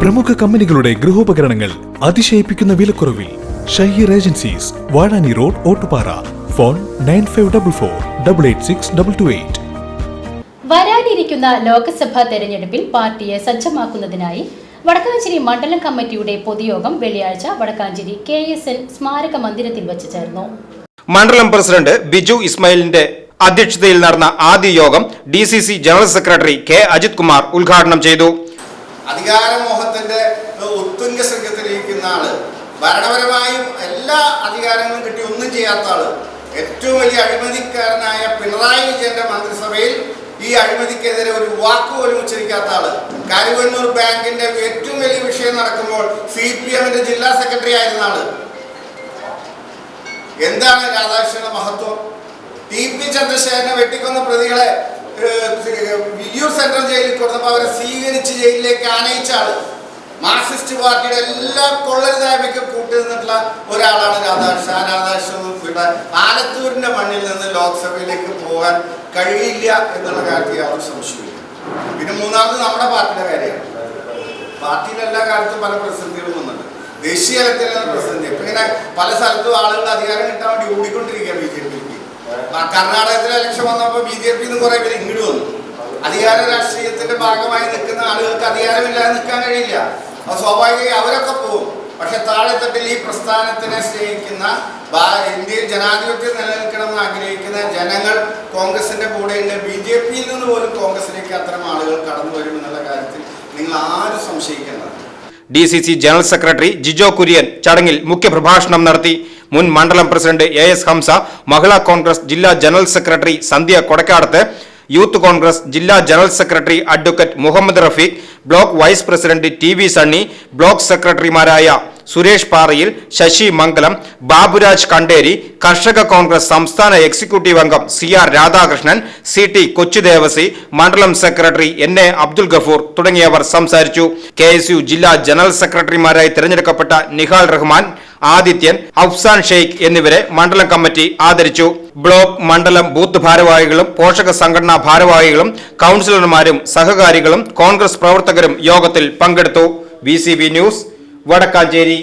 പ്രമുഖ കമ്പനികളുടെ ഗൃഹോപകരണങ്ങൾ അതിശയിപ്പിക്കുന്ന വിലക്കുറവിൽ Shaheer agencies Vazhani road Ottupara. Phone nine five double four double eight six double two eight. വരാനിരിക്കുന്ന ലോക്സഭാ തെരഞ്ഞെടുപ്പിൽ പാർട്ടിയെ സജ്ജമാക്കുന്നതിനായി വടക്കാഞ്ചേരി മണ്ഡലം കമ്മിറ്റിയുടെ പൊതുയോഗം വെള്ളിയാഴ്ച വടക്കാഞ്ചേരി കെ എസ് എൻ സ്മാരക മന്ദിരത്തിൽ വച്ച് ചേർന്നു. മണ്ഡലം പ്രസിഡന്റ് ബിജു ഇസ്മായിലിന്റെ അധ്യക്ഷതയിൽ നടന്ന ആദ്യ യോഗം D C C general secretary K Ajith Kumar ഉദ്ഘാടനം ചെയ്തു. അധികാരമോഹത്തിന്റെ ഉത്തുംഗ സംഘത്തിലിരിക്കുന്ന ആൾ. ഭരണപരമായും എല്ലാ അധികാരങ്ങളും കിട്ടി ഒന്നും ചെയ്യാത്ത ആൾ. ഏറ്റവും വലിയ അഴിമതിക്കാരനായ പിണറായി വിജയന്റെ മന്ത്രിസഭയിൽ ഈ അഴിമതിക്കെതിരെ ഒരു വാക്ക് പോലും ഉച്ചരിക്കാത്ത ആൾ. കരുവന്നൂർ ബാങ്കിന്റെ ഏറ്റവും വലിയ വിഷയം നടക്കുമ്പോൾ സി പി എമ്മിന്റെ ജില്ലാ സെക്രട്ടറി ആയിരുന്ന ആൾ. എന്താണ് രാധാകൃഷ്ണന്റെ മഹത്വം? ടി പി ചന്ദ്രശേഖരനെ വെട്ടിക്കൊന്ന പ്രതികളെ ഏഹ്, വിയ്യൂർ സെൻട്രൽ ജയിലിൽ കൊടുത്തപ്പോൾ അവരെ സ്വീകരിച്ച് ജയിലിലേക്ക് ആനയിച്ച ആൾ. മാർക്സിസ്റ്റ് പാർട്ടിയുടെ എല്ലാ കൊള്ളരുതായ്മയ്ക്കും കൂട്ടി നിന്നിട്ടുള്ള ഒരാളാണ് രാധാകൃഷ്ണൻ. ആ രാധാകൃഷ്ണൻ ആലത്തൂരിന്റെ മണ്ണിൽ നിന്ന് ലോക്സഭയിലേക്ക് പോകാൻ കഴിയില്ല എന്നുള്ള കാര്യത്തിൽ അവർ സംശയമില്ല പിന്നെ മൂന്നാമത് നമ്മുടെ പാർട്ടിയുടെ കാര്യമാണ്. പാർട്ടിയിൽ എല്ലാ കാലത്തും പല പ്രതിസന്ധികളും വന്നിട്ടുണ്ട്. ദേശീയ തലത്തിലുള്ള പ്രതിസന്ധി. ഇപ്പൊ ഇങ്ങനെ പല സ്ഥലത്തും ആളുകൾ അധികാരം കിട്ടാൻ വേണ്ടി ഓടിക്കൊണ്ടിരിക്കുകയാണ് ബി ജെ പിക്ക് കർണാടകത്തിലെ ഇലക്ഷൻ വന്നപ്പോൾ ബി ജെ പിന്ന് കുറെ പേര് ഇങ്ങോട്ട് വന്നു. അധികാര രാഷ്ട്രീയത്തിന്റെ ഭാഗമായി നിൽക്കുന്ന ആളുകൾക്ക് അധികാരമില്ലാതെ നിൽക്കാൻ കഴിയില്ല. അപ്പൊ സ്വാഭാവികമായി അവരൊക്കെ പോകും പക്ഷെ താഴെത്തട്ടിൽ ഈ പ്രസ്ഥാനത്തിനെ സ്നേഹിക്കുന്ന ഇന്ത്യയിൽ ജനാധിപത്യം നിലനിൽക്കണമെന്ന് ആഗ്രഹിക്കുന്ന ജനങ്ങൾ കോൺഗ്രസിന്റെ കൂടെയുണ്ട്. ബി ജെ പിയിൽ നിന്ന് പോലും കോൺഗ്രസിലേക്ക് അത്തരം ആളുകൾ കടന്നു വരുമെന്നുള്ള കാര്യത്തിൽ നിങ്ങൾ ആരും സംശയിക്കേണ്ടത് D C C general secretary Jijo Kurian ചടങ്ങിൽ മുഖ്യപ്രഭാഷണം നടത്തി. മുൻ മണ്ഡലം president A S Hamsa Mahila Congress ജില്ലാ general secretary Sandhya Kodakkadath youth Congress ജില്ലാ general secretary advocate Muhammad Rafeeq block vice president T V Sunny block സെക്രട്ടറിമാരായ സുരേഷ് പാറയിൽ ശശി മംഗലം ബാബുരാജ് കണ്ടേരി കർഷക കോൺഗ്രസ് സംസ്ഥാന എക്സിക്യൂട്ടീവ് അംഗം C R Radhakrishnan C T Kochudevassy മണ്ഡലം secretary N A Abdul Gafoor തുടങ്ങിയവർ സംസാരിച്ചു. കെ ജില്ലാ ജനറൽ സെക്രട്ടറിമാരായി തിരഞ്ഞെടുക്കപ്പെട്ട നിഹാൽ റഹ്മാൻ ആദിത്യൻ അഫ്സാൻ ഷെയ്ഖ് എന്നിവരെ മണ്ഡലം കമ്മിറ്റി ആദരിച്ചു. ബ്ലോക്ക് മണ്ഡലം ബൂത്ത് ഭാരവാഹികളും പോഷക സംഘടനാ ഭാരവാഹികളും കൗൺസിലർമാരും സഹകാരികളും കോൺഗ്രസ് പ്രവർത്തകരും യോഗത്തിൽ പങ്കെടുത്തു. V news Vadakkanchery